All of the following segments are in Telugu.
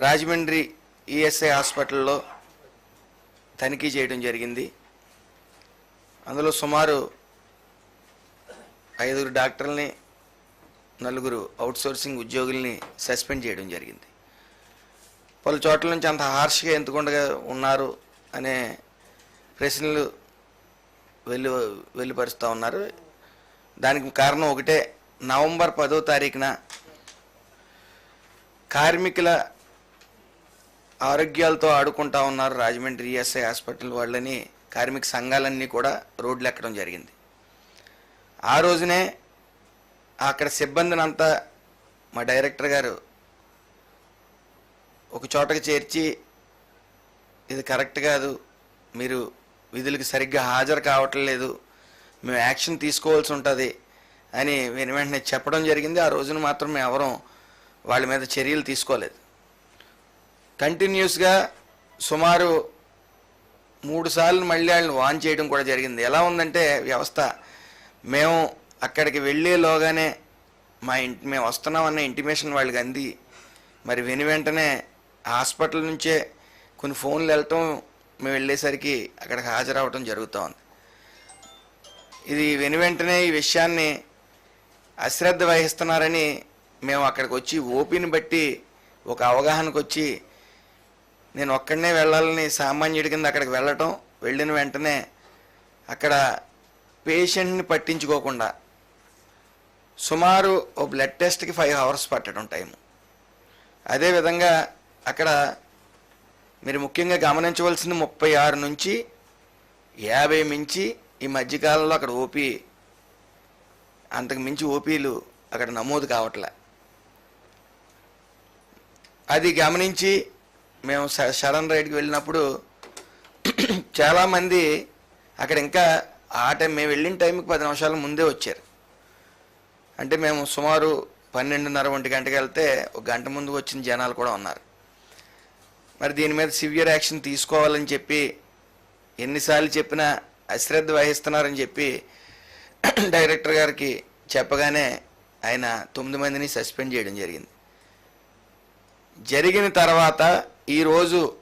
రాజమండ్రి ఈఎస్ఐ హాస్పిటల్లో తనిఖీ చేయడం జరిగింది. అందులో సుమారు ఐదుగురు డాక్టర్లని నలుగురు అవుట్సోర్సింగ్ ఉద్యోగుల్ని సస్పెండ్ చేయడం జరిగింది. పలు చోట్ల నుంచి అంత హార్ష్గా ఎందుకుండా ఉన్నారు అనే ప్రశ్నలు వెళ్ళి వెళ్ళిపరుస్తూ ఉన్నారు. దానికి కారణం ఒకటే నవంబర్ పదో తారీఖున కార్మికుల ఆరోగ్యాలతో ఆడుకుంటా ఉన్నారు రాజమండ్రి ఈఎస్ఐ హాస్పిటల్ వాళ్ళని కార్మిక సంఘాలన్నీ కూడా రోడ్లు ఎక్కడం జరిగింది. ఆ రోజునే అక్కడ సిబ్బందిని అంతా మా డైరెక్టర్ గారు ఒక చోటకి చేర్చి ఇది కరెక్ట్ కాదు మీరు విధులకు సరిగ్గా హాజరు కావట్లేదు మేము యాక్షన్ తీసుకోవాల్సి ఉంటుంది అని వెను వెంటనే చెప్పడం జరిగింది. ఆ రోజున మాత్రం మేము ఎవరం వాళ్ళ మీద చర్యలు తీసుకోలేదు. కంటిన్యూస్గా సుమారు మూడు సార్లు మళ్ళీ వాళ్ళని వాన్ చేయడం కూడా జరిగింది. ఎలా ఉందంటే వ్యవస్థ మేము అక్కడికి వెళ్ళేలోగానే మా ఇంటి మేము వస్తున్నామన్న ఇంటిమేషన్ వాళ్ళకి అంది. మరి వెను వెంటనే హాస్పిటల్ నుంచే కొన్ని ఫోన్లు వెళ్ళటం మేము వెళ్ళేసరికి అక్కడికి హాజరవటం జరుగుతూ ఉంది ఇది వెను వెంటనే ఈ విషయాన్ని అశ్రద్ధ వహిస్తున్నారని మేము అక్కడికి వచ్చి ఓపిని బట్టి ఒక అవగాహనకు వచ్చి నేను ఒక్కడనే వెళ్ళాలని సామాన్యుడి కింద అక్కడికి వెళ్ళటం వెళ్ళిన వెంటనే అక్కడ పేషెంట్ని పట్టించుకోకుండా సుమారు ఓ బ్లడ్ టెస్ట్కి ఫైవ్ అవర్స్ పట్టడం టైం అదేవిధంగా అక్కడ మీరు ముఖ్యంగా గమనించవలసింది ముప్పై ఆరు నుంచి యాభై మించి ఈ మధ్యకాలంలో అక్కడ ఓపీ అంతకు మించి ఓపీలు అక్కడ నమోదు కావట్లే. అది గమనించి మేము స- సడన్ రైడ్కి వెళ్ళినప్పుడు చాలామంది అక్కడ ఇంకా ఆ టైం మేము వెళ్ళిన టైంకి పది నిమిషాల ముందే వచ్చారు. అంటే మేము సుమారు పన్నెండున్నర ఒంటి గంటకి వెళ్తే ఒక గంట ముందు వచ్చిన జనాలు కూడా ఉన్నారు. మరి దీని మీద సివియర్ యాక్షన్ తీసుకోవాలని చెప్పి ఎన్నిసార్లు చెప్పినా అశ్రద్ధ వహిస్తున్నారని చెప్పి డైరెక్టర్ గారికి చెప్పగానే ఆయన తొమ్మిది మందిని సస్పెండ్ చేయడం జరిగింది. జరిగిన తర్వాత ఈరోజు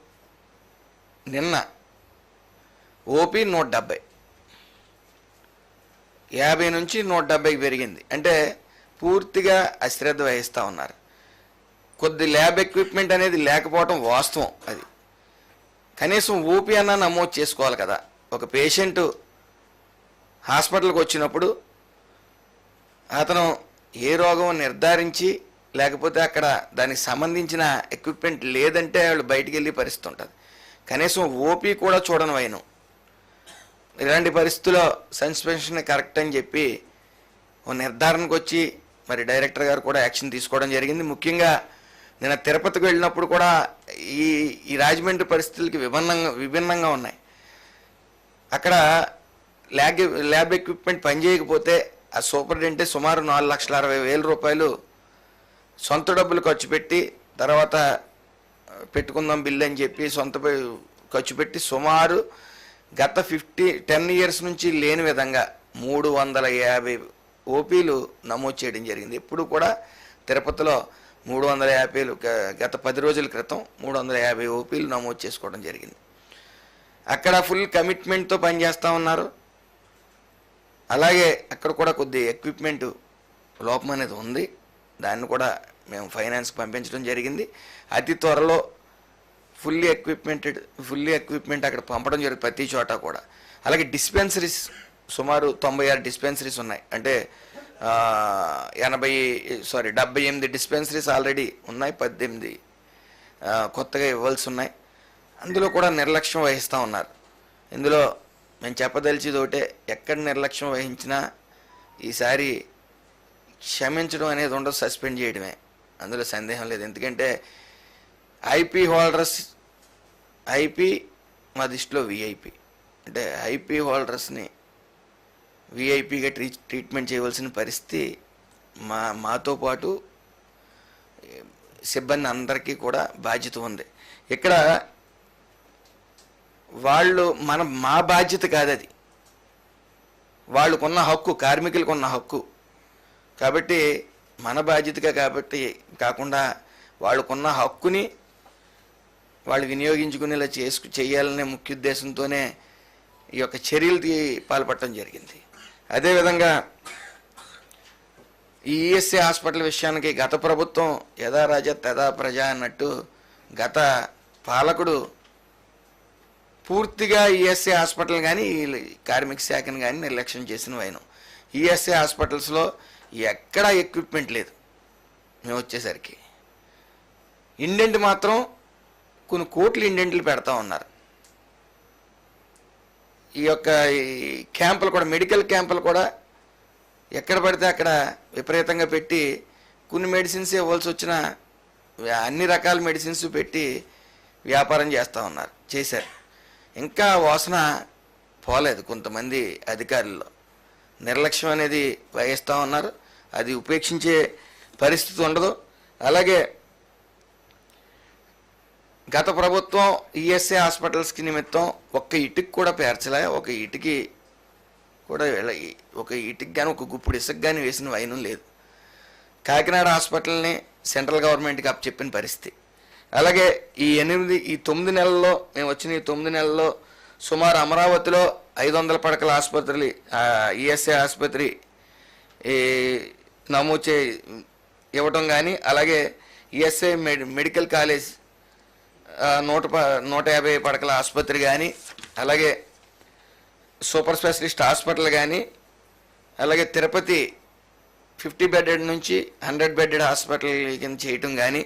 నిన్న ఓపీ నూట డెబ్బై యాభై నుంచి నూట డెబ్బైకి పెరిగింది. అంటే పూర్తిగా అశ్రద్ధ వహిస్తూ ఉన్నారు. కొద్ది ల్యాబ్ ఎక్విప్మెంట్ అనేది లేకపోవటం వాస్తవం అది. కనీసం ఓపీ అన్న నమోదు చేసుకోవాలి కదా. ఒక పేషెంట్ హాస్పిటల్కి వచ్చినప్పుడు అతను ఏ రోగం నిర్ధారించి లేకపోతే అక్కడ దానికి సంబంధించిన ఎక్విప్మెంట్ లేదంటే వాళ్ళు బయటికి వెళ్ళి పరిస్థితి ఉంటుంది కనీసం ఓపీ కూడా చూడను వైను ఇలాంటి పరిస్థితుల్లో సస్పెన్షన్ కరెక్ట్ అని చెప్పి ఓ నిర్ధారణకు వచ్చి మరి డైరెక్టర్ గారు కూడా యాక్షన్ తీసుకోవడం జరిగింది. ముఖ్యంగా నేను తిరుపతికి వెళ్ళినప్పుడు కూడా ఈ ఈ రాజమండ్రి పరిస్థితులకి విభిన్నంగా విభిన్నంగా ఉన్నాయి. అక్కడ ల్యాబ్ ల్యాబ్ ఎక్విప్మెంట్ పనిచేయకపోతే ఆ సూపరింటెండెంట్ సుమారు నాలుగు లక్షల అరవై వేల రూపాయలు సొంత డబ్బులు ఖర్చు పెట్టి తర్వాత పెట్టుకుందాం బిల్ అని చెప్పి సొంత ఖర్చు పెట్టి సుమారు గత ఫిఫ్టీ టెన్ ఇయర్స్ నుంచి లేని విధంగా మూడు వందల యాభై ఓపీలు నమోదు చేయడం జరిగింది. ఎప్పుడు కూడా తిరుపతిలో మూడు వందల యాభైలు గత పది రోజుల క్రితం మూడు వందల యాభై ఓపీలు నమోదు చేసుకోవడం జరిగింది. అక్కడ ఫుల్ కమిట్మెంట్తో పనిచేస్తూ ఉన్నారు. అలాగే అక్కడ కూడా కొద్ది ఎక్విప్మెంట్ లోపం అనేది ఉంది. దాన్ని కూడా మేము ఫైనాన్స్కి పంపించడం జరిగింది. అతి త్వరలో ఫుల్లీ ఎక్విప్మెంటెడ్ ఫుల్లీ ఎక్విప్మెంట్ అక్కడ పంపడం జరుగుతుంది ప్రతి చోట కూడా. అలాగే డిస్పెన్సరీస్ సుమారు తొంభై ఆరు డిస్పెన్సరీస్ ఉన్నాయి. అంటే ఎనభై సారీ డెబ్బై ఎనిమిది డిస్పెన్సరీస్ ఆల్రెడీ ఉన్నాయి పద్దెనిమిది కొత్తగా ఇవ్వాల్సి ఉన్నాయి. అందులో కూడా నిర్లక్ష్యం వహిస్తూ ఉన్నారు. ఇందులో మేము చెప్పదలిచేది ఒకటే ఎక్కడ నిర్లక్ష్యం వహించినా ఈసారి క్షమించడం అనేది ఉండదు సస్పెండ్ చేయడమే. అందులో సందేహం లేదు. ఎందుకంటే ఐపీ హోల్డర్స్ ఐపీ మా దృష్టిలో విఐపి అంటే ఐపీ హోల్డర్స్ని విఐపిగా ట్రీ ట్రీట్మెంట్ చేయవలసిన పరిస్థితి మా మాతో పాటు సిబ్బంది అందరికీ కూడా బాధ్యత ఉంది. ఇక్కడ వాళ్ళు మన మా బాధ్యత కాదు అది వాళ్ళకున్న హక్కు కార్మికులకు ఉన్న హక్కు. కాబట్టి మన బాధ్యతగా కాబట్టి కాకుండా వాళ్ళకున్న హక్కుని వాళ్ళు వినియోగించుకునేలా చేసుకు చేయాలనే ముఖ్య ఉద్దేశంతోనే ఈ యొక్క చర్యలు పాల్పడటం జరిగింది. అదేవిధంగా ఈ ఈఎస్ఐ హాస్పిటల్ విషయానికి గత ప్రభుత్వం యథా రాజ తదా ప్రజ అన్నట్టు గత పాలకుడు పూర్తిగా ఈఎస్ఐ హాస్పిటల్ కానీ కార్మిక శాఖను కానీ నిర్లక్ష్యం చేసిన వైనం ఈఎస్ఐ హాస్పిటల్స్లో ఎక్కడా ఎక్విప్మెంట్ లేదు. మేము వచ్చేసరికి. ఇండెంట్ మాత్రం కొన్ని కోట్లు ఇండెంట్లు పెడతా ఉన్నారు. ఈ యొక్క ఈ క్యాంపులు కూడా మెడికల్ క్యాంపులు కూడా ఎక్కడ పడితే అక్కడ విపరీతంగా పెట్టి కొన్ని మెడిసిన్స్ ఇవ్వాల్సి వచ్చిన అన్ని రకాల మెడిసిన్స్ పెట్టి వ్యాపారం చేస్తూ ఉన్నారు చేశారు. ఇంకా వాసన పోలేదు కొంతమంది అధికారుల్లో. నిర్లక్ష్యం అనేది వహిస్తూ ఉన్నారు. అది ఉపేక్షించే పరిస్థితి ఉండదు. అలాగే గత ప్రభుత్వం ఈఎస్ఐ హాస్పిటల్స్కి నిమిత్తం ఒక్క ఇటుకి కూడా పేర్చలే. ఒక ఇటుకి కూడా ఒక ఇటుకి కానీ ఒక గుప్పుడు ఇసుకు కానీ వేసిన వైనం లేదు. కాకినాడ హాస్పిటల్ని సెంట్రల్ గవర్నమెంట్కి అప్పచెప్పిన పరిస్థితి. అలాగే ఈ ఎనిమిది ఈ తొమ్మిది నెలల్లో మేము వచ్చిన ఈ తొమ్మిది నెలల్లో సుమారు అమరావతిలో ఐదు వందల పడకల ఆసుపత్రి ఈఎస్ఐ ఆసుపత్రి ఈ నమోదు చే ఇవ్వటం కానీ అలాగే ఈఎస్ఐ మెడి మెడికల్ కాలేజ్ నూట ప- నూట యాభై పడకల ఆసుపత్రి కానీ అలాగే సూపర్ స్పెషలిస్ట్ హాస్పిటల్ కానీ అలాగే తిరుపతి ఫిఫ్టీ బెడెడ్ నుంచి హండ్రెడ్ బెడెడ్ హాస్పిటల్ కింద చేయటం కానీ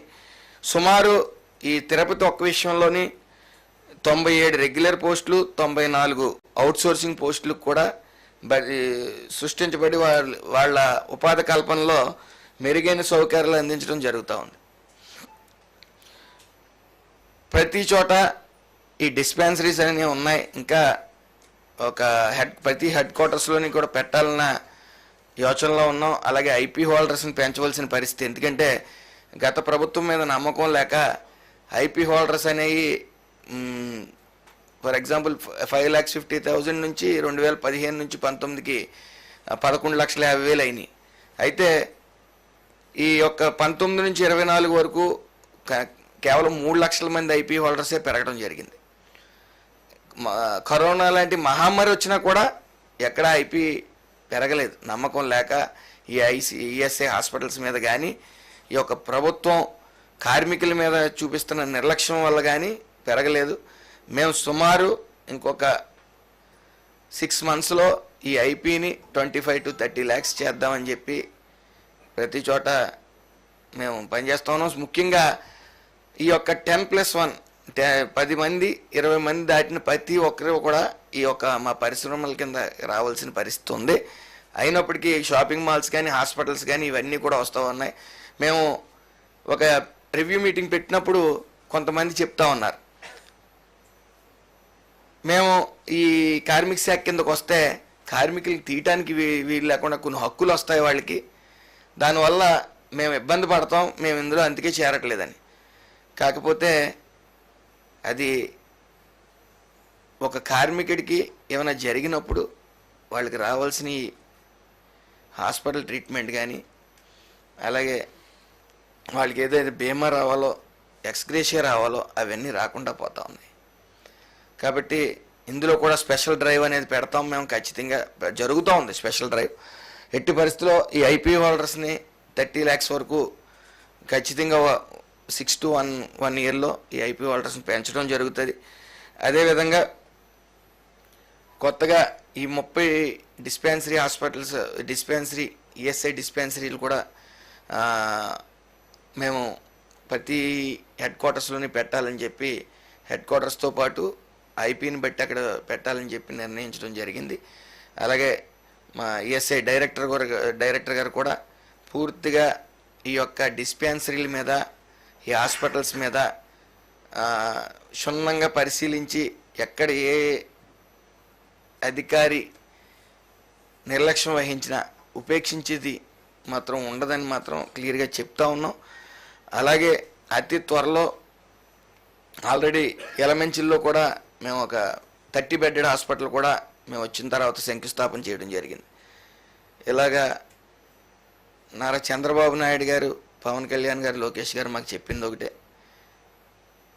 సుమారు ఈ తిరుపతి ఒక్క విషయంలోని తొంభై ఏడు రెగ్యులర్ పోస్టులు తొంభై నాలుగు అవుట్సోర్సింగ్ పోస్టులు కూడా సృష్టించబడి వాళ్ళ వాళ్ళ ఉపాధి కల్పనలో మెరుగైన సౌకర్యాలు అందించడం జరుగుతూ ఉంది. ప్రతి చోట ఈ డిస్పెన్సరీస్ అనేవి ఉన్నాయి. ఇంకా ఒక హెడ్ ప్రతి హెడ్ క్వార్టర్స్లోని కూడా పెట్టాలన్న యోచనలో ఉన్నాం. అలాగే ఐపీ హోల్డర్స్ని పెంచవలసిన పరిస్థితి. ఎందుకంటే గత ప్రభుత్వం మీద నమ్మకం లేక ఐపీ హోల్డర్స్ అనేవి for example five lakhs fifty thousand నుంచి రెండు వేల పదిహేను నుంచి పంతొమ్మిదికి పదకొండు లక్షల యాభై వేలు అయినాయి. అయితే ఈ యొక్క పంతొమ్మిది నుంచి ఇరవై నాలుగు వరకు కేవలం మూడు లక్షల మంది ఐపీ హోల్డర్సే పెరగడం జరిగింది. కరోనా లాంటి మహమ్మారి వచ్చినా కూడా ఎక్కడ ఐపీ పెరగలేదు. నమ్మకం లేక ఈ ఐసి ఈఎస్ఐ హాస్పిటల్స్ మీద కానీ ఈ యొక్క ప్రభుత్వం కార్మికుల మీద చూపిస్తున్న నిర్లక్ష్యం వల్ల కానీ పెరగలేదు. మేము సుమారు ఇంకొక సిక్స్ మంత్స్లో ఈ ఐపీని twenty five to thirty lakhs చేద్దామని చెప్పి ప్రతి చోట మేము పనిచేస్తా ఉన్నాం. ముఖ్యంగా ఈ యొక్క టెన్ ప్లస్ వన్ పది మంది ఇరవై మంది దాటిన ప్రతి ఒక్కరు కూడా ఈ యొక్క మా పరిశ్రమల కింద రావాల్సిన పరిస్థితి ఉంది. అయినప్పటికీ షాపింగ్ మాల్స్ కానీ హాస్పిటల్స్ కానీ ఇవన్నీ కూడా వస్తూ ఉన్నాయి. మేము ఒక రివ్యూ మీటింగ్ పెట్టినప్పుడు కొంతమంది చెప్తా ఉన్నారు. మేము ఈ కార్మిక శాఖ కిందకు వస్తే కార్మికులకి తీయటానికి వీ- వీలు లేకుండా కొన్ని హక్కులు వస్తాయి వాళ్ళకి. దానివల్ల మేము ఇబ్బంది పడతాం మేము ఇందులో అందుకే చేరట్లేదని. కాకపోతే అది ఒక కార్మికుడికి ఏమైనా జరిగినప్పుడు వాళ్ళకి రావాల్సిన హాస్పిటల్ ట్రీట్మెంట్ కానీ అలాగే వాళ్ళకి ఏదైతే బీమా రావాలో ఎక్స్గ్రేషియా రావాలో అవన్నీ రాకుండా పోతా ఉన్నాయి. కాబట్టి ఇందులో కూడా స్పెషల్ డ్రైవ్ అనేది పెడతాం మేము ఖచ్చితంగా. జరుగుతూ ఉంది స్పెషల్ డ్రైవ్. ఎట్టి పరిస్థితిలో ఈ ఐపీ హోల్డర్స్ని థర్టీ ల్యాక్స్ వరకు ఖచ్చితంగా సిక్స్ టు వన్ వన్ ఇయర్లో ఈ ఐపీ హోల్డర్స్ని పెంచడం జరుగుతుంది. అదేవిధంగా కొత్తగా ఈ ముప్పై డిస్పెన్సరీ హాస్పిటల్స్ డిస్పెన్సరీ ఈఎస్ఐ డిస్పెన్సరీలు కూడా మేము ప్రతి హెడ్ క్వార్టర్స్లోనే పెట్టాలని చెప్పి హెడ్ క్వార్టర్స్తో పాటు ఐపీని బట్టి అక్కడ పెట్టాలని చెప్పి నిర్ణయించడం జరిగింది. అలాగే మా ఈఎస్ఐ డైరెక్టర్ గారు డైరెక్టర్ గారు కూడా పూర్తిగా ఈ యొక్క డిస్పెన్సరీల మీద ఈ హాస్పిటల్స్ మీద క్షుణ్ణంగా పరిశీలించి ఎక్కడ ఏ అధికారి నిర్లక్ష్యం వహించిన ఉపేక్షించేది మాత్రం ఉండదని మాత్రం క్లియర్గా చెప్తా ఉన్నాం. అలాగే అతి త్వరలో ఆల్రెడీ ఎలమెంచిల్లో కూడా మేము ఒక థర్టీ బెడ్డెడ్ హాస్పిటల్ కూడా మేము వచ్చిన తర్వాత శంకుస్థాపన చేయడం జరిగింది. ఇలాగా నారా చంద్రబాబు నాయుడు గారు పవన్ కళ్యాణ్ గారు లోకేష్ గారు మాకు చెప్పింది ఒకటే.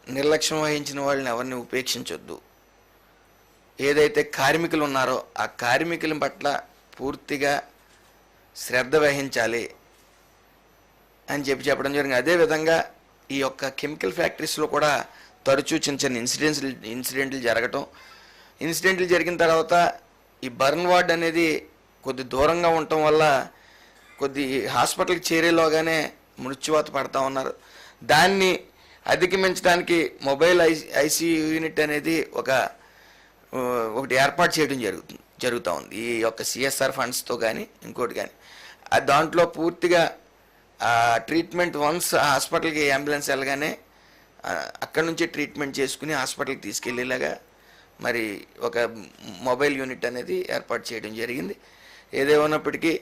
నిర్లక్ష్యం వహించిన వాళ్ళని ఎవరిని ఉపేక్షించొద్దు. ఏదైతే కార్మికులు ఉన్నారో ఆ కార్మికుల పట్ల పూర్తిగా శ్రద్ధ వహించాలి అని చెప్పి చెప్పడం జరిగింది. అదేవిధంగా ఈ యొక్క కెమికల్ ఫ్యాక్టరీస్లో కూడా తరచూ చిన్న చిన్న ఇన్సిడెంట్స్ ఇన్సిడెంట్లు జరగటం. ఇన్సిడెంట్లు జరిగిన తర్వాత ఈ బర్న్ వార్డ్ అనేది కొద్ది దూరంగా ఉండటం వల్ల కొద్ది హాస్పిటల్కి చేరేలోగానే మృత్యువాత పడతా ఉన్నారు. దాన్ని అధిగమించడానికి మొబైల్ ఐ ఐసీయూ యూనిట్ అనేది ఒక ఒకటి ఏర్పాటు చేయడం జరుగుతుంది జరుగుతూ ఉంది. ఈ యొక్క సిఎస్ఆర్ ఫండ్స్తో కానీ ఇంకోటి కానీ దాంట్లో పూర్తిగా ఆ ట్రీట్మెంట్ వన్స్ హాస్పిటల్కి అంబులెన్స్ వెళ్ళగానే అక్కడ నుంచి ట్రీట్మెంట్ చేసుకుని హాస్పిటల్కి తీసుకెళ్ళేలాగా మరి ఒక మొబైల్ యూనిట్ అనేది ఏర్పాటు చేయడం జరిగింది. ఏదేమైనప్పటికీ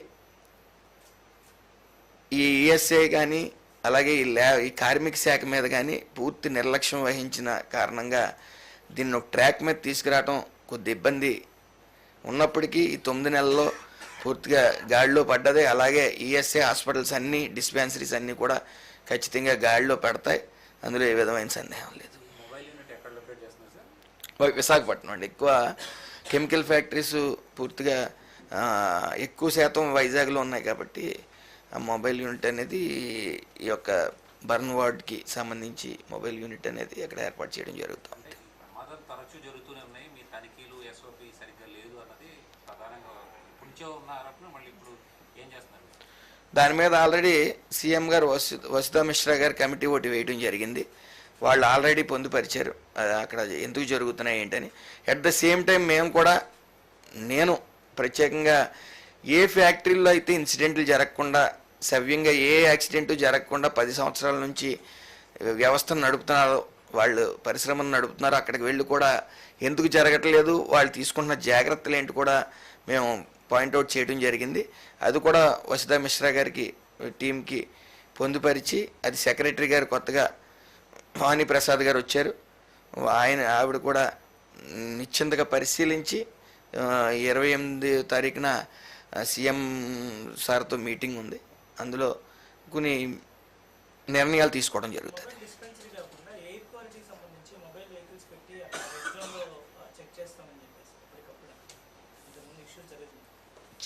ఈ ఈఎస్ఐ కానీ అలాగే ఈ ల్యా ఈ కార్మిక శాఖ మీద కానీ పూర్తి నిర్లక్ష్యం వహించిన కారణంగా దీన్ని ఒక ట్రాక్ మీద తీసుకురావటం కొద్ది ఇబ్బంది ఉన్నప్పటికీ ఈ తొమ్మిది నెలల్లో పూర్తిగా గాడిలో పడ్డదే. అలాగే ఈఎస్ఐ హాస్పిటల్స్ అన్నీ డిస్పెన్సరీస్ అన్నీ కూడా ఖచ్చితంగా గాడిలో పెడతాయి. అందులో ఏ విధమైన సందేహం లేదు. మొబైల్ విశాఖపట్నం అండి. ఎక్కువ కెమికల్ ఫ్యాక్టరీస్ పూర్తిగా ఎక్కువ శాతం వైజాగ్లో ఉన్నాయి కాబట్టి ఆ మొబైల్ యూనిట్ అనేది ఈ యొక్క బర్న్ వార్డ్కి సంబంధించి మొబైల్ యూనిట్ అనేది అక్కడ ఏర్పాటు చేయడం జరుగుతుంది అంటే తరచూ దాని మీద ఆల్రెడీ సీఎం గారు వసు వసుధా మిశ్రా గారు కమిటీ ఒకటి వేయడం జరిగింది. వాళ్ళు ఆల్రెడీ పొందుపరిచారు. అక్కడ ఎందుకు జరుగుతున్నాయి ఏంటని. అట్ ద సేమ్ టైం మేము కూడా నేను ప్రత్యేకంగా ఏ ఫ్యాక్టరీలో అయితే ఇన్సిడెంట్లు జరగకుండా సవ్యంగా ఏ యాక్సిడెంటు జరగకుండా పది సంవత్సరాల నుంచి వ్యవస్థను నడుపుతున్నారో వాళ్ళు పరిశ్రమను నడుపుతున్నారు అక్కడికి వెళ్ళి కూడా ఎందుకు జరగట్లేదు వాళ్ళు తీసుకుంటున్న జాగ్రత్తలు ఏంటి కూడా మేము పాయింట్అవుట్ చేయడం జరిగింది. అది కూడా వసుధా మిశ్రా గారికి టీంకి పొందుపరిచి అది సెక్రటరీ గారు కొత్తగా వాణి ప్రసాద్ గారు వచ్చారు. ఆయన ఆవిడ కూడా నిశ్చింతగా పరిశీలించి ఇరవై ఎనిమిది తారీఖున సీఎం సార్తో మీటింగ్ ఉంది. అందులో కొన్ని నిర్ణయాలు తీసుకోవడం జరుగుతుంది మొబైల్ డిస్పెన్సరీ కాకుండా ఎయిర్ క్వాలిటీకి సంబంధించి మొబైల్ వెహికల్స్ పెట్టి అక్కడ ఎగ్జామ్లో చెక్ చేస్తామని చెప్పేసి ఎప్పటికప్పుడు ఇంతకుముందు ఇష్యూ జరుగుతుంది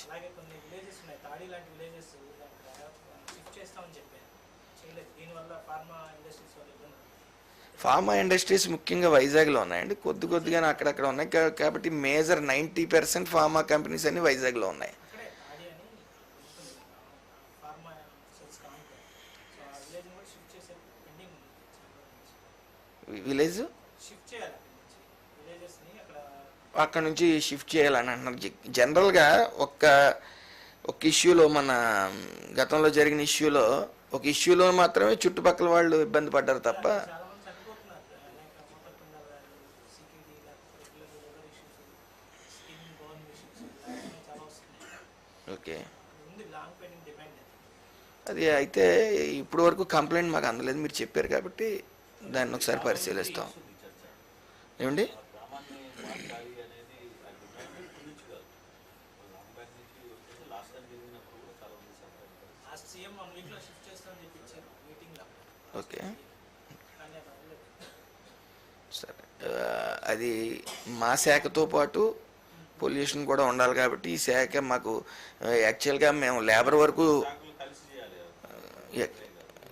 అలాగే కొన్ని విలేజెస్ ఉన్నాయి తాడి లాంటి విలేజెస్ షిఫ్ట్ చేస్తామని చెప్పారు చేయలేదు దీనివల్ల ఫార్మా ఇండస్ట్రీస్ వాళ్ళు ఇబ్బంది ఫార్మా ఇండస్ట్రీస్ ముఖ్యంగా వైజాగ్లో ఉన్నాయండి. కొద్ది కొద్దిగానే అక్కడక్కడ ఉన్నాయి. కాబట్టి major ninety percent pharma companies అన్ని వైజాగ్లో ఉన్నాయి. విలేజ్? అక్కడి నుంచి అక్కడ నుంచి షిఫ్ట్ చేయాలని అంటున్నారు జనరల్గా ఒక్క ఒక ఇష్యూలో మన గతంలో జరిగిన ఇష్యూలో ఒక ఇష్యూలో మాత్రమే చుట్టుపక్కల వాళ్ళు ఇబ్బంది పడ్డారు తప్ప అది అయితే ఇప్పుడు వరకు కంప్లైంట్ మాకు అందలేదు మీరు చెప్పారు కాబట్టి దాన్ని ఒకసారి పరిశీలిస్తాం. ఏమండి? ఓకే. సరే. అది మా శాఖతో పాటు పొల్యూషన్ కూడా ఉండాలి కాబట్టి ఈ శాఖ మాకు యాక్చువల్గా మేము లేబర్ వరకు శాఖలు కలిసి చేయాలి యా-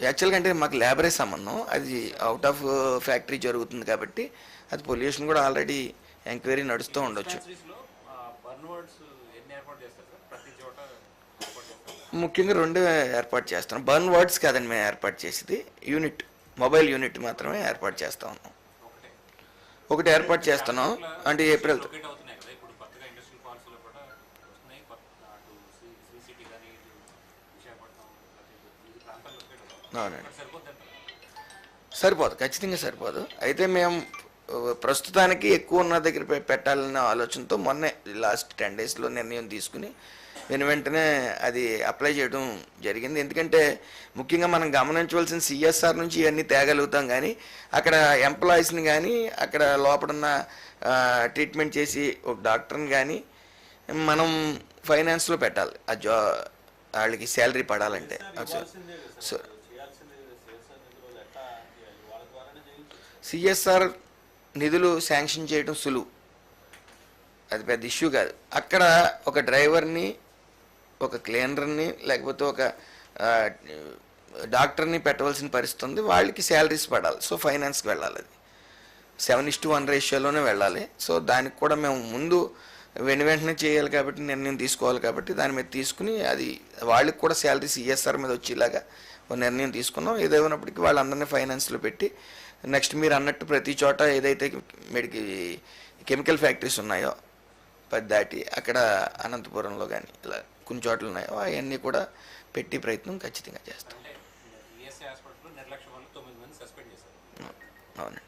యాక్చువల్గా అంటే మాకు లేబరే సంబంధం. అది అవుట్ ఆఫ్ ఫ్యాక్టరీ జరుగుతుంది కాబట్టి అది పొల్యూషన్ కూడా ఆల్రెడీ ఎంక్వైరీ నడుస్తూ ఉండొచ్చు. ముఖ్యంగా రెండు ఏర్పాటు చేస్తాం. బర్న్ వర్డ్స్ కాదండి మేము ఏర్పాటు చేసేది. యూనిట్ మొబైల్ యూనిట్ మాత్రమే ఏర్పాటు చేస్తా ఉన్నాం. ఒకటే. ఒకటి ఏర్పాటు చేస్తున్నాం. అంటే ఏప్రిల్ లొకేట్ అవుతున్నాయి కదా ఇప్పుడు కొత్తగా ఇండస్ట్రియల్ పార్క్స్లో కూడా వస్తున్నాయి కొత్త అటు శ్రీ శ్రీ సిటీ కానీ ఇటు విశాఖపట్నం లేకపోతే ఈ ప్రాంతాల్లో లొకేట్ అవుతుంది అవునండి. సరిపోదు ఖచ్చితంగా సరిపోదు. అయితే మేము ప్రస్తుతానికి ఎక్కువ ఉన్న దగ్గర పెట్టాలనే ఆలోచనతో మొన్నే లాస్ట్ టెన్ డేస్లో నిర్ణయం తీసుకుని వెను వెంటనే అది అప్లై చేయడం జరిగింది. ఎందుకంటే ముఖ్యంగా మనం గమనించవలసిన సిఎస్ఆర్ నుంచి ఇవన్నీ తేగలుగుతాం కానీ అక్కడ ఎంప్లాయీస్ని కానీ అక్కడ లోపడున్న ట్రీట్మెంట్ చేసి ఒక డాక్టర్ని కానీ మనం ఫైనాన్స్లో పెట్టాలి. ఆ జా వాళ్ళకి శాలరీ పడాలంటే. సో సార్ చేయాల్సిందే కదా సేల్స్ నిధులు ఎట్లా చేయాలి వాళ్ళ ద్వారానే చేయించు సిఎస్ఆర్ నిధులు శాంక్షన్ చేయడం సులువు. అది పెద్ద ఇష్యూ కాదు. అక్కడ ఒక డ్రైవర్ని ఒక క్లీనర్ని లేకపోతే ఒక డాక్టర్ని పెట్టవలసిన పరిస్థితి ఉంది. వాళ్ళకి శాలరీస్ పడాలి. సో ఫైనాన్స్కి వెళ్ళాలి అది. సెవెన్ ఇస్ టు వన్ రేషియోలోనే వెళ్ళాలి. సో దానికి కూడా మేము ముందు వెను వెంటనే చేయాలి కాబట్టి నిర్ణయం తీసుకోవాలి కాబట్టి దాని మీద తీసుకుని అది వాళ్ళకి కూడా శాలరీ సిఎస్ఆర్ మీద వచ్చేలాగా ఒక నిర్ణయం తీసుకున్నాం. ఏదేమైనప్పటికీ వాళ్ళందరినీ ఫైనాన్స్లో పెట్టి నెక్స్ట్ మీరు అన్నట్టు ప్రతి చోట ఏదైతే మెడికి కెమికల్ ఫ్యాక్టరీస్ ఉన్నాయో పది దాటి అక్కడ అనంతపురంలో కానీ ఇలా కొన్ని చోట్ల ఉన్నాయో అవన్నీ కూడా పెట్టి ప్రయత్నం ఖచ్చితంగా చేస్తాం. అవునండి.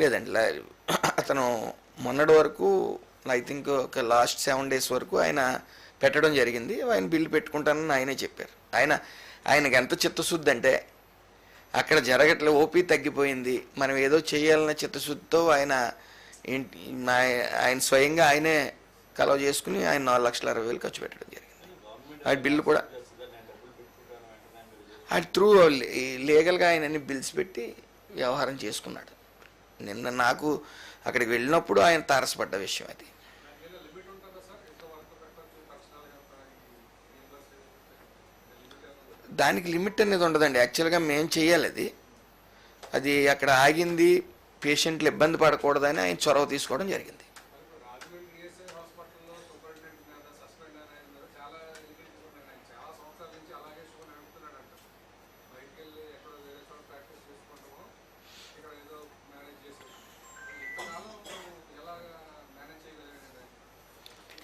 లేదండి అతను మొన్నటి వరకు ఐ థింక్ ఒక లాస్ట్ సెవెన్ డేస్ వరకు ఆయన పెట్టడం జరిగింది. ఆయన బిల్లు పెట్టుకుంటానని ఆయనే చెప్పారు. ఆయన ఆయనకి ఎంత చిత్తశుద్ధి అంటే అక్కడ జరగట్లే ఓపీ తగ్గిపోయింది. మనం ఏదో చేయాలన్న చిత్తశుద్ధితో ఆయన ఆయన స్వయంగా ఆయనే కలవ చేసుకుని ఆయన నాలుగు లక్షల అరవై వేలు ఖర్చు పెట్టడం జరిగింది. ఆ బిల్లు కూడా అది త్రూ లీగల్గా ఆయన అన్ని బిల్స్ పెట్టి వ్యవహారం చేసుకున్నాడు. నిన్న నాకు అక్కడికి వెళ్ళినప్పుడు ఆయన తారసపడ్డ విషయం అది. దానికి లిమిట్ అనేది ఉండదండి. యాక్చువల్గా మేము చేయాలి అది అది అక్కడ ఆగింది పేషెంట్లు ఇబ్బంది పడకూడదని ఆయన చొరవ తీసుకోవడం జరిగింది.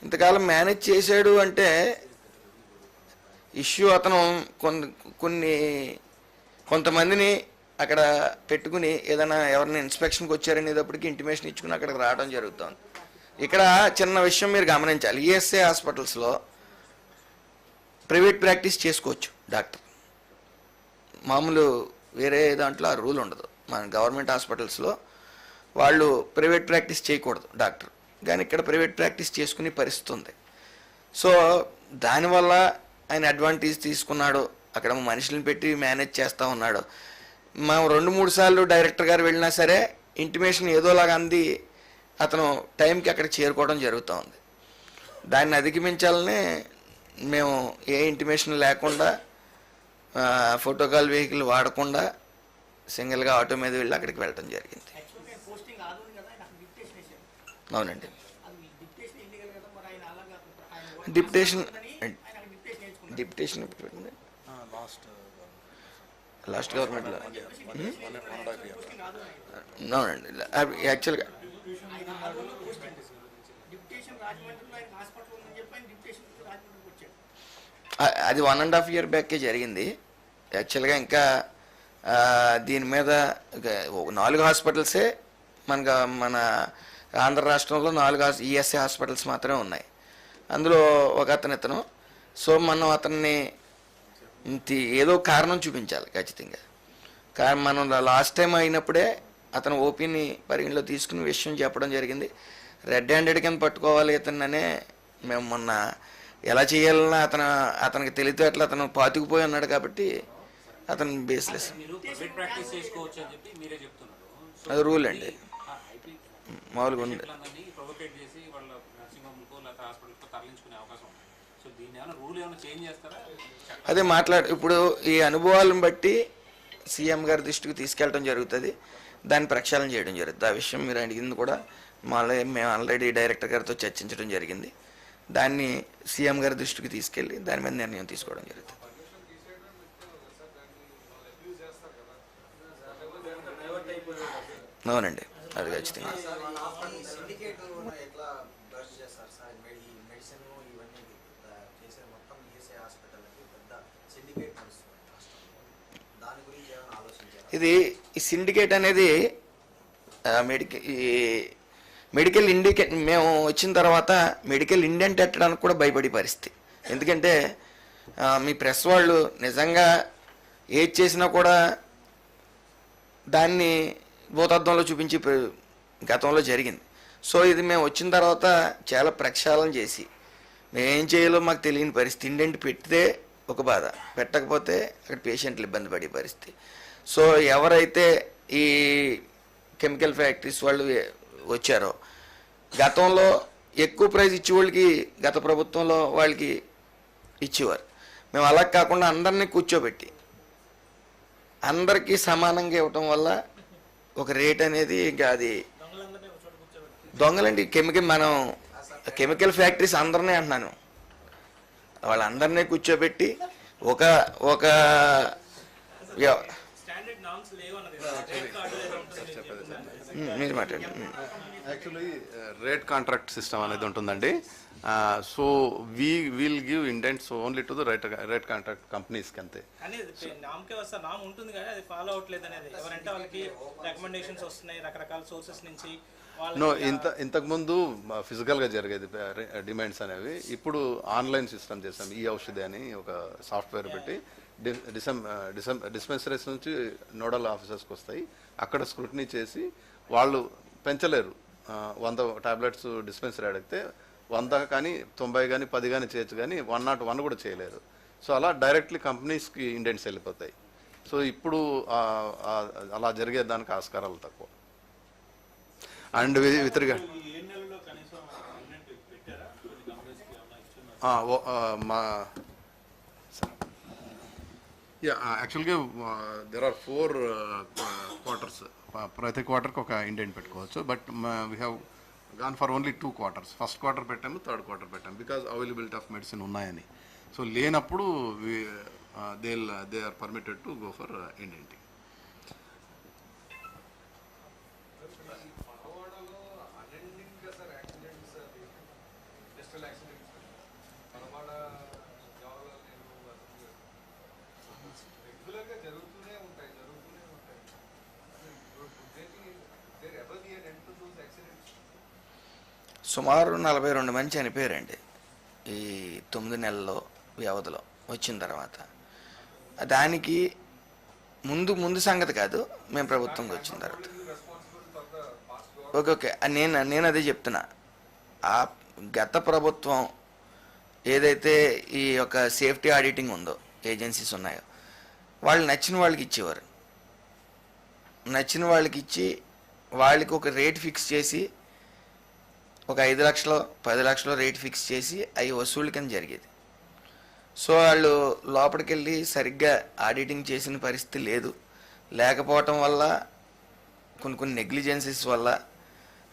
ఇంతకాలం మేనేజ్ చేశాడు అంటే ఇష్యూ అతను కొన్ని కొన్ని కొంతమందిని అక్కడ పెట్టుకుని ఏదైనా ఎవరైనా ఇన్స్పెక్షన్కి వచ్చారనేటప్పటికి ఇంటిమేషన్ ఇచ్చుకుని అక్కడికి రావడం జరుగుతుంది. ఇక్కడ చిన్న విషయం మీరు గమనించాలి. ఈఎస్ఐ హాస్పిటల్స్లో ప్రైవేట్ ప్రాక్టీస్ చేసుకోవచ్చు డాక్టర్. మామూలు వేరే దాంట్లో ఆ రూల్ ఉండదు. మన గవర్నమెంట్ హాస్పిటల్స్లో వాళ్ళు ప్రైవేట్ ప్రాక్టీస్ చేయకూడదు డాక్టర్. కానీ ఇక్కడ ప్రైవేట్ ప్రాక్టీస్ చేసుకునే పరిస్థితి ఉంది. సో దానివల్ల ఆయన అడ్వాంటేజ్ తీసుకున్నాడు. అక్కడ మనుషులను పెట్టి మేనేజ్ చేస్తూ ఉన్నాడు. మేము రెండు మూడు సార్లు డైరెక్టర్ గారు వెళ్ళినా సరే ఇంటిమేషన్ ఏదోలాగా అంది. అతను టైంకి అక్కడ చేరుకోవడం జరుగుతూ ఉంది. దాన్ని అధిగమించాలనే మేము ఏ ఇంటిమేషన్ లేకుండా ఫోటోకాల్ వెహికల్ వాడకుండా సింగిల్గా ఆటో మీద వెళ్ళి అక్కడికి వెళ్ళడం జరిగింది. అవునండి. డిప్టేషన్ డిప్యుటేషన్ పెట్టింది? లాస్ట్ లాస్ట్ గవర్నమెంట్లో. అవునండి అవి యాక్చువల్గా అది వన్ అండ్ హాఫ్ ఇయర్ బ్యాకే జరిగింది. యాక్చువల్గా ఇంకా దీని మీద నాలుగు హాస్పిటల్సే మనకు మన ఆంధ్ర రాష్ట్రంలో నాలుగు ఈఎస్ఐ హాస్పిటల్స్ మాత్రమే ఉన్నాయి. అందులో ఒక అతను ఇతను సో మనం అతన్ని ఇంతి ఏదో కారణం చూపించాలి ఖచ్చితంగా. కానీ మనం లాస్ట్ టైం అయినప్పుడే అతను ఓపీని పరిగణలో తీసుకుని విషయం చెప్పడం జరిగింది. రెడ్ హ్యాండెడ్ కింద పట్టుకోవాలి ఇతన్ననే మేము మొన్న ఎలా చేయాలన్నా అతను అతనికి తెలివితేటలు అతను పాతుకుపోయి ఉన్నాడు కాబట్టి అతను బేస్లెస్ అది రూల్ అండి. మామూలుగా ఉంది పేషెంట్లందరినీ ప్రొవోకేట్ చేసి వాళ్ళ నర్సింగ్ హోమ్కో లేకపోతే హాస్పిటల్కో తరలించుకునే అవకాశం ఉంది సో దీన్ని ఏమైనా రూల్ ఏమైనా చేంజ్ చేస్తారా అదే మాట్లాడు ఇప్పుడు ఈ అనుభవాలను బట్టి సీఎం గారి దృష్టికి తీసుకెళ్ళడం జరుగుతుంది. దాన్ని ప్రక్షాళన చేయడం జరుగుతుంది. ఆ విషయం మీరు అడిగింది కూడా మళ్ళీ మేము ఆల్రెడీ డైరెక్టర్ గారితో చర్చించడం జరిగింది. దాన్ని సీఎం గారి దృష్టికి తీసుకెళ్ళి దాని మీద నిర్ణయం తీసుకోవడం జరుగుతుంది. అవునండి. అది ఖచ్చితంగా ఈ సిండికేట్ ఎట్లా బర్స్ట్ చేస్తారు సార్ మెడి ఈ మెడిసిన్ ఇవన్నీ ఆ, చేసే మొత్తం ఈఎస్ఐ హాస్పిటల్కి పెద్ద సిండికేట్ నడుస్తుంది రాష్ట్రంలో దాని గురించి ఏమైనా ఆలోచించారా ఇది ఈ సిండికేట్ అనేది మెడికల్ ఈ మెడికల్ ఇండికేట్ మేము వచ్చిన తర్వాత మెడికల్ ఇండెంట్ ఎట్టడానికి కూడా భయపడే పరిస్థితి. ఎందుకంటే మీ ప్రెస్ వాళ్ళు నిజంగా ఏది చేసినా కూడా దాన్ని భూతత్వంలో చూపించి గతంలో జరిగింది. సో ఇది మేము వచ్చిన తర్వాత చాలా ప్రక్షాళన చేసి మేము ఏం చేయాలో మాకు తెలియని పరిస్థితి. ఇండెంట్ పెడితే ఒక బాధ పెట్టకపోతే అక్కడ పేషెంట్లు ఇబ్బంది పడే పరిస్థితి. సో ఎవరైతే ఈ కెమికల్ ఫ్యాక్టరీస్ వాళ్ళు వచ్చారో గతంలో ఎక్కువ ప్రైజ్ ఇచ్చే వాళ్ళకి గత ప్రభుత్వంలో వాళ్ళకి ఇచ్చేవారు. మేము అలా కాకుండా అందరినీ కూర్చోబెట్టి అందరికీ సమానంగా ఇవ్వటం వల్ల ఒక రేట్ అనేది ఇంకా అది దొంగలండి కెమికల్ మనం కెమికల్ ఫ్యాక్టరీస్ అందరినీ అంటున్నాను. వాళ్ళందరినీ కూర్చోబెట్టి ఒక ఒక మీరు మాట్లాడండి. యాక్చువల్లీ రేట్ కాంట్రాక్ట్ సిస్టమ్ అనేది ఉంటుందండి. So we will give indents only to the right rate contract కంపెనీస్కి అంతే. కానీ అది నామకే వస్తా నామ్ ఉంటుంది కానీ అది ఫాలో అవ్వట్లేదు అనేది. ఎవరంటే వాళ్ళకి రికమెండేషన్స్ వస్తున్నాయి రకరకాల సోర్సెస్ నుంచి నో ఇంత ఇంతకుముందు ఫిజికల్గా జరిగేది డిమాండ్స్ అనేవి. ఇప్పుడు ఆన్లైన్ సిస్టమ్ చేసాం ఈ ఔషధి అని ఒక సాఫ్ట్వేర్ పెట్టి. డిసెం డిసెం డిస్పెన్సరీస్ నుంచి నోడల్ ఆఫీసర్స్కి వస్తాయి. అక్కడ స్క్రూటినీ చేసి వాళ్ళు పెంచలేరు. వంద టాబ్లెట్స్ డిస్పెన్సరీ అడిగితే వంద కానీ తొంభై కానీ పది కానీ చేయొచ్చు కానీ వన్ నాట్ వన్ కూడా చేయలేరు. సో అలా డైరెక్ట్లీ కంపెనీస్కి ఇండెంట్స్ వెళ్ళిపోతాయి. సో ఇప్పుడు అలా జరిగే దానికి ఆస్కారాలు తక్కువ. అండ్ విత్ రిగార్డ్ ఈ ఏడు నెలల్లో కనీసం ఇండెంట్ పెట్టారా కొన్ని కంపెనీస్కి ఏమైనా ఇచ్చున్నారు ఆ, ఓ, ఆ, మా యా యాక్చువల్గా దెర్ ఆర్ ఫోర్ క్వార్టర్స్ ప్రతి క్వార్టర్కి ఒక ఇండెంట్ పెట్టుకోవచ్చు. But we have gone for only two quarters first quarter పెట్టాము థర్డ్ క్వార్టర్ పెట్టాము. బికాజ్ అవైలబిలిటీ ఆఫ్ మెడిసిన్ ఉన్నాయని. సో లేనప్పుడు they they are permitted to go for ఇండెంటి సుమారు నలభై రెండు మంది చనిపోయారండి. ఈ తొమ్మిది నెలల్లో వ్యవధిలో వచ్చిన తర్వాత. దానికి ముందు ముందు సంగతి కాదు మేము ప్రభుత్వంకి వచ్చిన తర్వాత. Okay okay. నేను నేను అదే చెప్తున్నా. ఆ గత ప్రభుత్వం ఏదైతే ఈ యొక్క సేఫ్టీ ఆడిటింగ్ ఉందో ఏజెన్సీస్ ఉన్నాయో వాళ్ళు నచ్చిన వాళ్ళకి ఇచ్చేవారు. నచ్చిన వాళ్ళకి ఇచ్చి వాళ్ళకి ఒక రేట్ ఫిక్స్ చేసి ఒక ఐదు లక్షలు పది లక్షలు రేట్ ఫిక్స్ చేసి అవి వసూలు కింద జరిగేది. సో వాళ్ళు లోపలికి వెళ్ళి సరిగ్గా ఆడిటింగ్ చేసిన పరిస్థితి లేదు. లేకపోవటం వల్ల కొన్ని కొన్ని నెగ్లిజెన్సెస్ వల్ల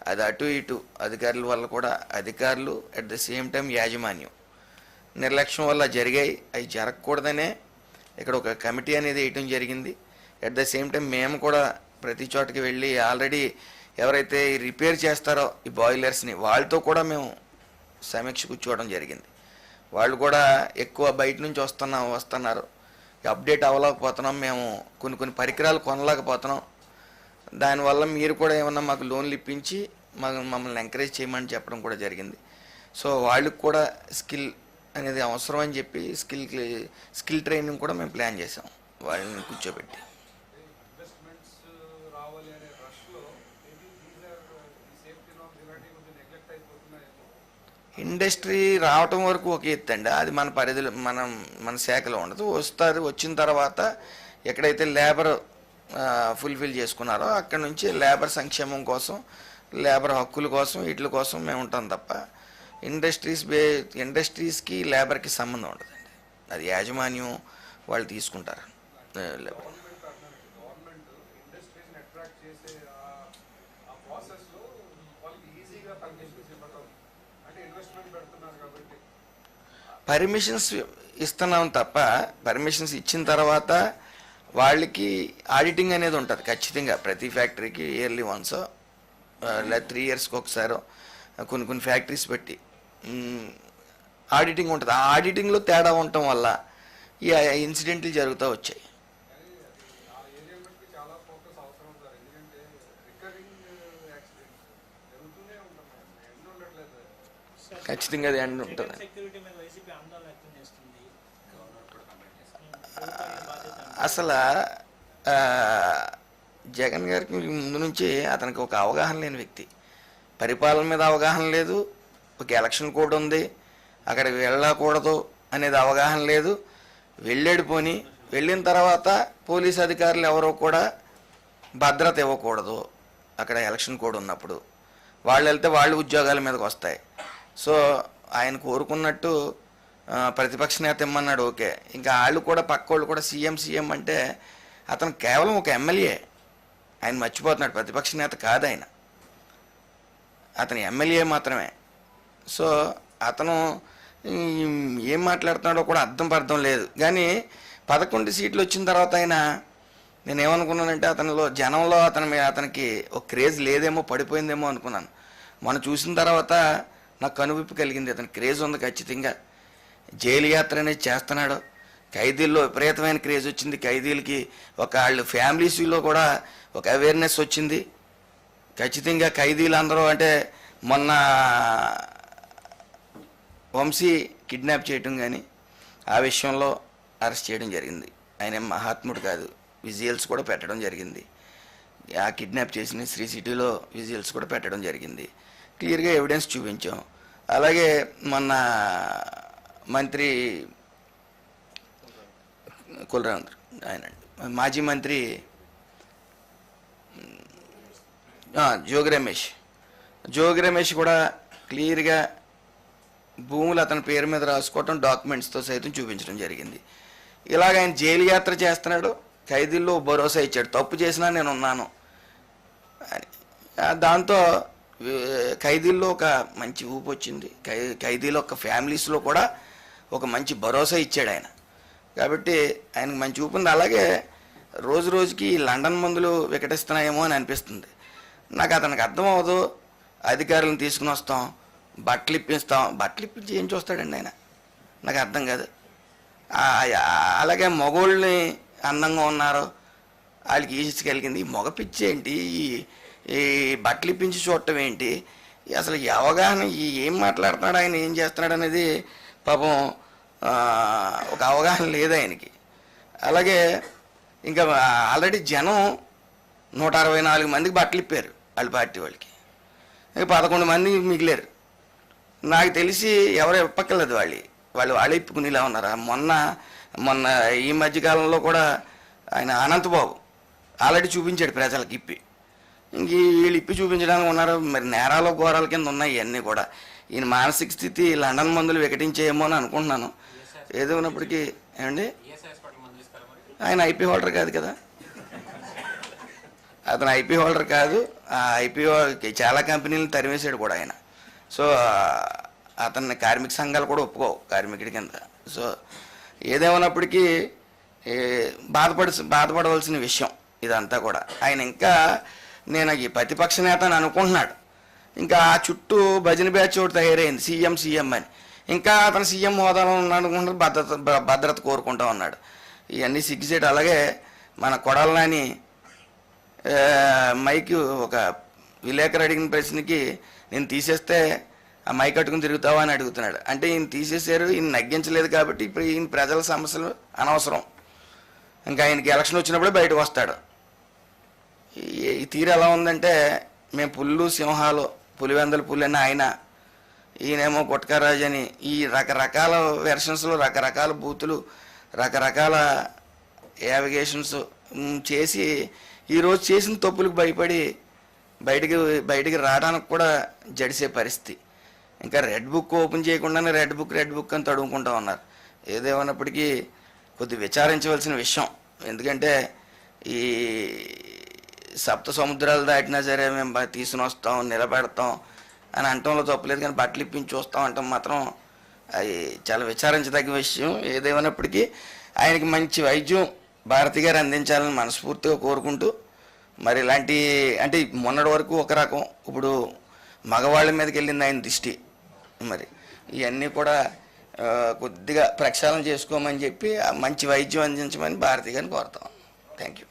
అది అటు ఇటు అధికారుల వల్ల కూడా అధికారులు అట్ ద సేమ్ టైం యాజమాన్యం. నిర్లక్ష్యం వల్ల జరిగాయి అవి జరగకూడదనే ఇక్కడ ఒక కమిటీ అనేది వేయటం జరిగింది. అట్ ద సేమ్ టైం మేము కూడా ప్రతి చోటకి వెళ్ళి ఆల్రెడీ ఎవరైతే ఈ రిపేర్ చేస్తారో ఈ బాయిలర్స్ని వాళ్ళతో కూడా మేము సమీక్ష కూర్చోవడం జరిగింది. వాళ్ళు కూడా ఎక్కువ బయట నుంచి వస్తున్నాం వస్తున్నారు. అప్డేట్ అవ్వలేకపోతున్నాం. మేము కొన్ని కొన్ని పరికరాలు కొనలేకపోతున్నాం. దానివల్ల మీరు కూడా ఏమన్నా మాకు లోన్లు ఇప్పించి మాకు మమ్మల్ని ఎంకరేజ్ చేయమని చెప్పడం కూడా జరిగింది. సో వాళ్ళకి కూడా స్కిల్ అనేది అవసరం అని చెప్పి స్కిల్ స్కిల్ ట్రైనింగ్ కూడా మేము ప్లాన్ చేసాం వాళ్ళని కూర్చోబెట్టి. ఇండస్ట్రీ రావటం వరకు ఒక ఎత్తు అండి అది మన పరిధిలో మనం మన శాఖలో ఉండదు. వస్తారు వచ్చిన తర్వాత ఎక్కడైతే లేబర్ ఫుల్ఫిల్ చేసుకున్నారో అక్కడ నుంచి లేబర్ సంక్షేమం కోసం లేబర్ హక్కుల కోసం వీటి కోసం మేము ఉంటాం తప్ప ఇండస్ట్రీస్ బే ఇండస్ట్రీస్కి లేబర్కి సంబంధం ఉండదండి అది యాజమాన్యం వాళ్ళు తీసుకుంటారు. లేబర్. ఈజీగా పర్మిషన్స్ ఇస్తున్నాం తప్ప పర్మిషన్స్ ఇచ్చిన తర్వాత వాళ్ళకి ఆడిటింగ్ అనేది ఉంటుంది ఖచ్చితంగా. ప్రతి ఫ్యాక్టరీకి ఇయర్లీ వన్స్ లేదా త్రీ ఇయర్స్కి ఒకసారో కొన్ని కొన్ని ఫ్యాక్టరీస్ పెట్టి ఆడిటింగ్ ఉంటుంది. ఆ ఆడిటింగ్లో తేడా ఉండటం వల్ల ఈ ఇన్సిడెంట్లు జరుగుతూ వచ్చాయి కానీ అది ఆ ఏరియా బట్టి చాలా ఫోకస్ అవసరం సార్ ఎందుకంటే రికరింగ్ యాక్సిడెంట్స్ జరుగుతూనే ఉంటున్నాయి ఎండ్ ఉండట్లేదు ఖచ్చితంగా అది ఎండ్ ఉంటుంది. అసలు ఆ, జగన్ గారికి ముందు నుంచి అతనికి ఒక అవగాహన లేని వ్యక్తి. పరిపాలన మీద అవగాహన లేదు. ఒక ఎలక్షన్ కోడ్ ఉంది. అక్కడికి వెళ్ళకూడదు అనేది అవగాహన లేదు. వెళ్ళాడు పోని. వెళ్ళిన తర్వాత పోలీస్ అధికారులు ఎవరో కూడా భద్రత ఇవ్వకూడదు. అక్కడ ఎలక్షన్ కోడ్ ఉన్నప్పుడు. వాళ్ళు వెళ్తే వాళ్ళు ఉద్యోగాల మీదకి వస్తాయి. సో ఆయన కోరుకున్నట్టు ప్రతిపక్ష నేత ఇమ్మన్నాడు ఓకే. ఇంకా వాళ్ళు కూడా పక్క వాళ్ళు కూడా సీఎం సీఎం అంటే అతను కేవలం ఒక ఎమ్మెల్యే. ఆయన మర్చిపోతున్నాడు ప్రతిపక్ష నేత కాదు ఆయన. అతను ఎమ్మెల్యే మాత్రమే. సో అతను ఏం మాట్లాడుతున్నాడో కూడా అర్థం పర్థం లేదు. కానీ పదకొండు సీట్లు వచ్చిన తర్వాత ఆయన నేను ఏమనుకున్నానంటే అతనిలో జనంలో అతని మీద అతనికి ఒక క్రేజ్ లేదేమో పడిపోయిందేమో అనుకున్నాను. మనం చూసిన తర్వాత నాకు కనువిప్పు కలిగింది. అతని క్రేజ్ ఉంది ఖచ్చితంగా. జైలు యాత్ర అనేది చేస్తున్నాడు. ఖైదీల్లో విపరీతమైన క్రేజ్ వచ్చింది. ఖైదీలకి ఒక వాళ్ళు ఫ్యామిలీస్లో కూడా ఒక అవేర్నెస్ వచ్చింది. ఖచ్చితంగా ఖైదీలు అందరూ అంటే మొన్న వంశీ కిడ్నాప్ చేయటం కానీ ఆ విషయంలో అరెస్ట్ చేయడం జరిగింది. ఆయన మహాత్ముడు కాదు. విజువల్స్ కూడా పెట్టడం జరిగింది. ఆ కిడ్నాప్ చేసిన శ్రీ సిటీలో విజువల్స్ కూడా పెట్టడం జరిగింది. క్లియర్గా ఎవిడెన్స్ చూపించాం. అలాగే మొన్న మంత్రి కులరాంధ్ర ఆయన మాజీ మంత్రి జోగి రమేష్. జోగి రమేష్ కూడా క్లియర్గా భూములు అతని పేరు మీద రాసుకోవటం డాక్యుమెంట్స్తో సైతం చూపించడం జరిగింది. ఇలాగ ఆయన జైలు యాత్ర చేస్తున్నాడు ఖైదీల్లో భరోసా ఇచ్చాడు. తప్పు చేసినా నేను ఉన్నాను. దాంతో ఖైదీల్లో ఒక మంచి ఊపు వచ్చింది. ఖై ఖైదీల ఒక ఫ్యామిలీస్లో కూడా ఒక మంచి భరోసా ఇచ్చాడు ఆయన. కాబట్టి ఆయనకు మంచి ఊపు ఉంది. అలాగే రోజు రోజుకి లండన్ మందులు వికటిస్తున్నాయేమో అని అనిపిస్తుంది. నాకు అతనికి అర్థం అవ్వదు. అధికారులను తీసుకుని వస్తాం. బట్టలు ఇప్పిస్తాం. బట్టలు ఇప్పించి ఏం చూస్తాడండి ఆయన? నాకు అర్థం కాదు. అలాగే మగోళ్ళని అందంగా ఉన్నారు. వాళ్ళకి ఈసుకెళ్ళింది ఈ మగ పిచ్చి ఏంటి? ఈ- ఈ బట్టలు ఇప్పించి చూడటం ఏంటి? అసలు ఈ అవగాహన ఈ ఏం మాట్లాడుతున్నాడు ఆయన ఏం చేస్తున్నాడు అనేది పాపం ఒక అవగాహన లేదు ఆయనకి. అలాగే ఇంకా ఆల్రెడీ జనం నూట అరవై నాలుగు మందికి బట్టలు ఇప్పారు వాళ్ళ పార్టీ వాళ్ళకి. ఇంకా పదకొండు మంది మిగిలారు. నాకు తెలిసి ఎవరు ఇప్పక్కర్లేదు వాళ్ళు. వాళ్ళు వాళ్ళే ఇప్పుకునేలా ఉన్నారు. మొన్న మొన్న ఈ మధ్యకాలంలో కూడా ఆయన అనంతబాబు ఆల్రెడీ చూపించాడు ప్రజలకు ఇప్పి. ఇంక వీళ్ళు ఇప్పి చూపించడానికి ఉన్నారు. మరి నేరాల ఘోరాల కింద ఉన్నాయి ఇవన్నీ కూడా. ఈయన మానసిక స్థితి లండన్ మందులు వికటించేయేమో అని అనుకుంటున్నాను. ఏదో ఉన్నప్పటికీ ఏమండి? ఆయన ఐపీ హోల్డర్ కాదు కదా. అతను ఐపీ హోల్డర్ కాదు. ఆ ఐపీ చాలా కంపెనీలను తరిమేశాడు కూడా ఆయన. సో అతన్ని కార్మిక సంఘాలు కూడా ఒప్పుకోవు కార్మికుడి కింద. సో ఏదేమన్నప్పటికీ బాధపడ బాధపడి బాధపడవలసిన విషయం ఇదంతా కూడా. ఆయన ఇంకా నేను ఈ ప్రతిపక్ష నేత అని అనుకుంటున్నాడు. ఇంకా ఆ చుట్టూ భజన బ్యాచ్ ఒకటి తయారైంది సీఎం సీఎం అని. ఇంకా అతను సీఎం హోదాలో ఉన్నాడు అనుకుంటున్నాడు భద్రత భద్రత కోరుకుంటా ఉన్నాడు. ఇవన్నీ సిగ్గుచేటు. అలాగే మన కొడాలని మైక్ ఒక విలేకరు అడిగిన ప్రశ్నకి నేను తీసేస్తే ఆ మైక్ కట్టుకుని తిరుగుతావా? అని అడుగుతున్నాడు. అంటే ఈయన తీసేశారు ఈయన నగ్గించలేదు కాబట్టి ఇప్పుడు ఈయన ప్రజల సమస్యలు అనవసరం. ఇంకా ఆయనకి ఎలక్షన్ వచ్చినప్పుడే బయటకు వస్తాడు. ఈ తీరు ఎలా ఉందంటే మేము పుల్లు సింహాలు పులివెందల పులి అని ఆయన ఈయనేమో గుట్కరాజు అని ఈ రకరకాల వెర్షన్స్లో రకరకాల బూతులు రకరకాల యావిగేషన్స్ చేసి ఈరోజు చేసిన తప్పులకు భయపడి బయటికి బయటికి రావడానికి కూడా జడిసే పరిస్థితి. ఇంకా రెడ్ బుక్ ఓపెన్ చేయకుండానే రెడ్ బుక్ రెడ్ బుక్ అని తడుముకుంటా ఉన్నారు. ఏదేమన్నప్పటికీ కొద్ది విచారించవలసిన విషయం. ఎందుకంటే ఈ సప్త సముద్రాలు దాటినా సరే మేము తీసుకుని వస్తాం నిలబెడతాం అని అంటంలో తప్పలేదు. కానీ బట్టలు ఇప్పించి చూస్తాం అంటాం మాత్రం అది చాలా విచారించదగ్గ విషయం. ఏదేమైనప్పటికీ ఆయనకి మంచి వైద్యం భారతి గారు అందించాలని మనస్ఫూర్తిగా కోరుకుంటూ మరి ఇలాంటి అంటే మొన్నటి వరకు ఒక రకం ఇప్పుడు మగవాళ్ళ మీదకి వెళ్ళింది ఆయన దృష్టి. మరి ఇవన్నీ కూడా కొద్దిగా ప్రక్షాళన చేసుకోమని చెప్పి మంచి వైద్యం అందించమని భారతి గారిని కోరుతాం. Thank you